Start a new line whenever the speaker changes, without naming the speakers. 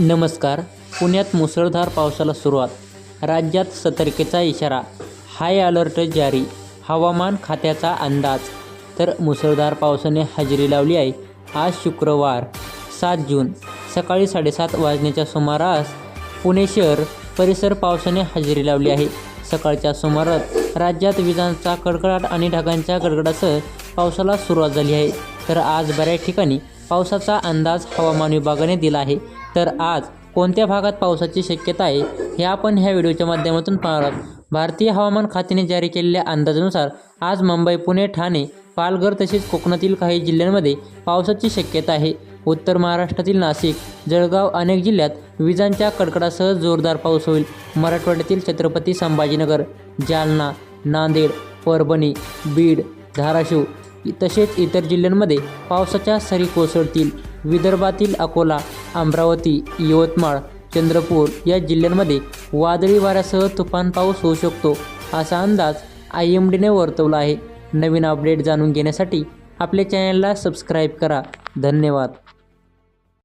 नमस्कार. पुण्यात मुसळधार पावसाला सुरुवात. राज्यात सतर्कतेचा इशारा. हाय अलर्ट जारी. हवामान खात्याचा अंदाज. तर मुसळधार पावसाने हजेरी लावली आहे. आज शुक्रवार सात जून. सकाळी साडेसात वाजण्याच्या सुमारास पुणे शहर परिसर पावसाने हजेरी लावली आहे. सकाळच्या सुमारास राज्यात विजांचा कडकडाट आणि ढगांच्या गडगडासह पावसाला सुरुवात झाली आहे. तर आज बऱ्याच ठिकाणी पावसाचा अंदाज हवामान विभागाने दिला आहे. तर आज कोणत्या भागात पावसाची शक्यता आहे हे आपण ह्या व्हिडिओच्या माध्यमातून पाहणार आहोत. भारतीय हवामान खात्याने जारी केलेल्या अंदाजानुसार आज मुंबई पुणे ठाणे पालघर तसेच कोकणातील काही जिल्ह्यांमध्ये पावसाची शक्यता आहे. उत्तर महाराष्ट्रातील नाशिक जळगाव अनेक जिल्ह्यात विजांच्या कडकडासह जोरदार पाऊस होईल. मराठवाड्यातील छत्रपती संभाजीनगर जालना नांदेड परभणी बीड धाराशिव तसेच इतर जिल्ह्यांमध्ये पावसाच्या सरी कोसळतील. विदर्भातील अकोला अमरावती यवतमाळ चंद्रपूर या जिल्ह्यांमध्ये वादळी वाऱ्यासह तुफान पाऊस होऊ शकतो असा अंदाज आय एम डीने वर्तवला आहे. नवीन अपडेट जाणून घेण्यासाठी आपल्या चॅनलला सबस्क्राईब करा. धन्यवाद.